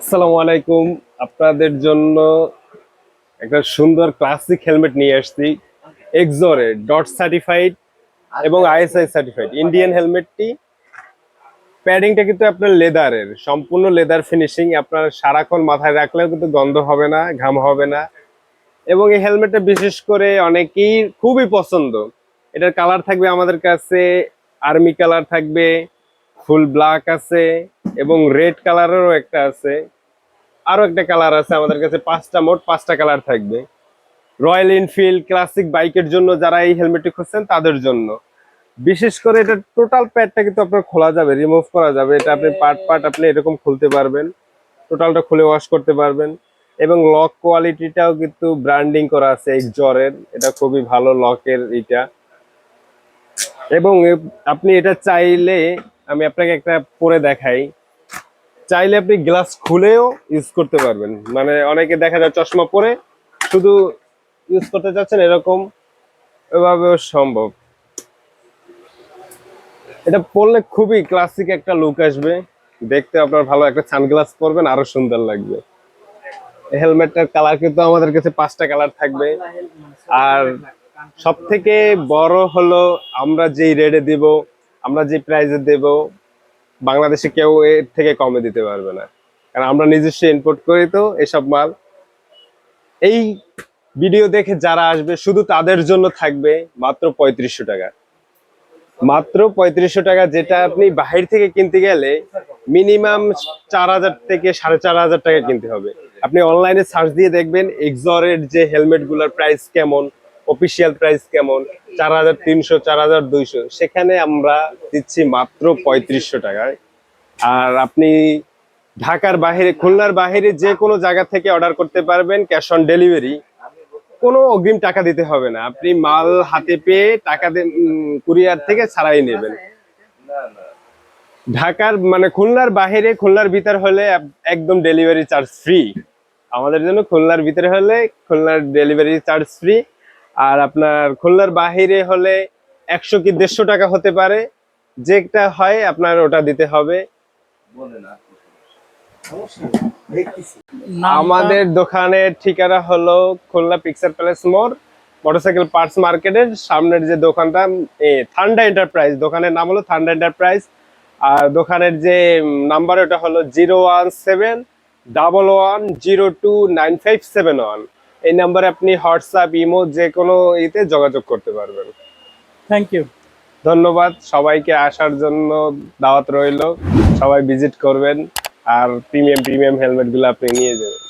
আসসালামু আলাইকুম। আপনাদের জন্য একটা সুন্দর ক্লাসিক হেলমেট নিয়ে আসছি। এক্সোরে ডট সার্টিফাইড এবং আইএসআই সার্টিফাইড ইন্ডিয়ান হেলমেটটি প্যাডিংটা কিন্তু আপনার লেদারের সম্পূর্ণ লেদার ফিনিশিং আপনার সারাক্ষণ মাথায় রাখলেও কিন্তু গন্ধ হবে না, ঘাম হবে না। এবং এই হেলমেটটা বিশেষ করে অনেকেই খুবই পছন্দ। এটার কালার থাকবে আমাদের কাছে আর্মি কালার থাকবে ফুল ব্ল্যাক আছে এবং রেড কালারেরও একটা আছে। আরও একটা কালার আছে আমাদের কাছে পাঁচটা মোট পাঁচটা কালার থাকবে। রয়্যাল এনফিল্ড ক্লাসিক বাইকের জন্য যারা এই হেলমেটটি খুঁজছেন তাদের জন্য। বিশেষ করে এটা টোটাল প্যাডটা কিন্তু আপনার খোলা যাবে রিমুভ করা যাবে। এটা আপনি পার্ট পার্ট আপনি এরকম খুলতে পারবেন। টোটালটা খুলে ওয়াশ করতে পারবেন। এবং লক কোয়ালিটিটাও কিন্তু ব্র্যান্ডিং করা আছে এক্সজরের এটা খুবই ভালো লকের এটা। এবং আপনি এটা চাইলে আমি আপনাকে একটা পরে দেখাই। চাইলে আপনি গ্লাস খুলেও ইউজ করতে পারবেন। মানে অনেকে দেখা যায় চশমা পরে শুধু ইউজ করতে চাচ্ছেন, এরকম এভাবেও সম্ভব। এটা পরলে খুবই ক্লাসিক একটা লুক আসবে। দেখতে আপনার ভালো, একটা সানগ্লাস পরবেন, আরও সুন্দর লাগবে। হেলমেটটার কালার কিন্তু আমাদের কাছে পাঁচটা কালার থাকবে। আর সব থেকে বড় হলো আমরা যেই রেটে দিব, আমরা যে প্রাইসে দেব বাংলাদেশে কেউ এর থেকে কমে দিতে পারবে না। কারণ আমরা নিজস্ব ইম্পোর্ট করি তো এসব মাল। এই ভিডিও দেখে যারা আসবে, শুধু তাদের জন্য থাকবে মাত্র পঁয়ত্রিশশো টাকা। মাত্র পঁয়ত্রিশশো টাকা যেটা আপনি বাহির থেকে কিনতে গেলে মিনিমাম চার হাজার থেকে সাড়ে চার হাজার টাকা কিনতে হবে। আপনি অনলাইনে সার্চ দিয়ে দেখবেন এক্সরের যে হেলমেটগুলার প্রাইস কেমন অফিসিয়াল প্রাইস কেমন? চার হাজার তিনশো, চার হাজার দুইশো। সেখানে আমরা দিচ্ছি মাত্র পঁয়ত্রিশশো টাকায়। আর আপনি ঢাকার বাইরে, খুলনার বাইরে যে কোনো জায়গা থেকে অর্ডার করতে পারবেন ক্যাশ অন ডেলিভারি কোনো অগ্রিম টাকা দিতে হবে না। আপনি মাল হাতে পেয়ে টাকা কুরিয়ার থেকে ছাড়াই নেবেন। ঢাকার মানে খুলনার বাইরে, খুলনার ভিতর হলে একদম ডেলিভারি চার্জ ফ্রি আমাদের জন্য খুলনার ভিতরে হলে খুলনার ডেলিভারি চার্জ ফ্রি আর আপনার খুলনার বাহিরে হলে একশো কি দেড়শো টাকা হতে পারে। যেটা হয় আপনার ওটা দিতে হবে। আমাদের দোকানের ঠিকানা হলো খুলনা পিকচার প্যালেস মোড় মোটরসাইকেল পার্টস মার্কেটের সামনের যে দোকানটা থান্ডা এন্টারপ্রাইজ দোকানের নাম হলো থান্ডা এন্টারপ্রাইজ আর দোকানের যে নাম্বার ওটা হলো zero one seven double one zero two nine five seven one এই নাম্বারে আপনি হোয়াটসঅ্যাপ ইমো যে কোনো ইতে যোগাযোগ করতে পারবেন। থ্যাংক ইউ ধন্যবাদ। সবাইকে আসার জন্য দাওয়াত রইল। সবাই ভিজিট করবেন। আর প্রিমিয়াম প্রিমিয়াম হেলমেটগুলো আপনি নিয়ে যাবেন।